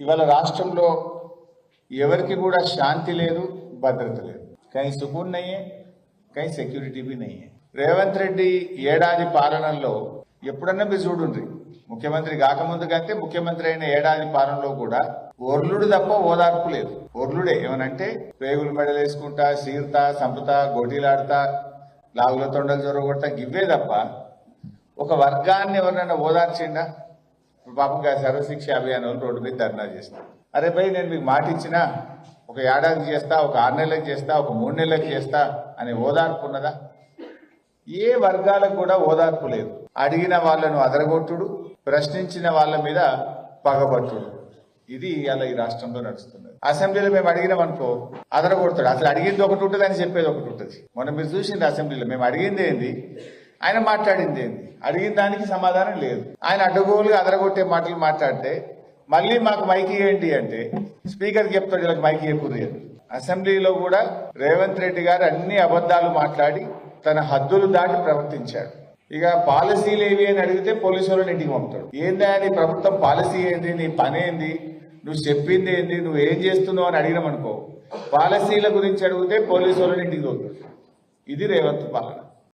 ఇవాళ రాష్ట్రంలో ఎవరికి కూడా శాంతి లేదు భద్రత లేదు. కానీ సుకూన్ నయ్యే కానీ సెక్యూరిటీ బి నయ్యే. రేవంత్ రెడ్డి ఏడాది పాలనలో ఎప్పుడన్నా మీరు చూడుండ్రి. ముఖ్యమంత్రి కాకముందు కంటే ముఖ్యమంత్రి అయిన ఏడాది పాలనలో కూడా ఒర్లుడు తప్ప ఓదార్పు లేదు. ఒర్లుడే ఏమనంటే పేగులు మెడలేసుకుంటా సీర్తా సంపుతా గోటీలాడతా లాగుల తొండలు జొరగొడతా గివ్వే తప్ప ఒక వర్గాన్ని ఎవరినైనా ఓదార్చిండా? పాపం గా సర్వశిక్ష అభియాన్ వాళ్ళు రోడ్డు మీద ధర్నా చేస్తారు అరే భయ్ నేను మీకు మాట ఇచ్చినా ఒక ఏడాది చేస్తా ఒక ఆరు నెలలకు చేస్తా ఒక మూడు నెలలకు చేస్తా అనే ఓదార్పు ఉన్నదా? ఏ వర్గాలకు కూడా ఓదార్పు లేదు. అడిగిన వాళ్ళను అదరగొట్టుడు ప్రశ్నించిన వాళ్ళ మీద పగబట్టుడు. ఇది అలా ఈ రాష్ట్రంలో నడుస్తున్నది. అసెంబ్లీలో మేము అడిగినాం అనుకో అదరగొడతాడు. అసలు అడిగింది ఒకటి ఉంటుంది అని చెప్పేది ఒకటి ఉంటుంది. మొన్న మీరు చూసింది అసెంబ్లీలో మేము అడిగింది ఏంది? ఆయన మాట్లాడింది ఏంది? అడిగిన దానికి సమాధానం లేదు. ఆయన అడ్డగోలుగా అదరగొట్టే మాటలు మాట్లాడితే మళ్ళీ మాకు మైకి ఏంటి అంటే స్పీకర్ చెప్తాడు ఇలా మైకి చెప్పుర్రి అసెంబ్లీలో కూడా రేవంత్ రెడ్డి గారు అన్ని అబద్ధాలు మాట్లాడి తన హద్దులు దాటి ప్రవర్తించాడు. ఇక పాలసీలు ఏవి అని అడిగితే పోలీసు వాళ్ళని ఇంటికి పంపుతాడు. ఏందా నీ ప్రభుత్వం పాలసీ ఏంది? నీ పని ఏంది? నువ్వు చెప్పింది ఏంది? నువ్వు ఏం చేస్తున్నావు అని అడిగినామనుకో పాలసీల గురించి అడిగితే పోలీసు వాళ్ళని ఇంటికి తోలుతాడు ఇది రేవంత్ పాలన.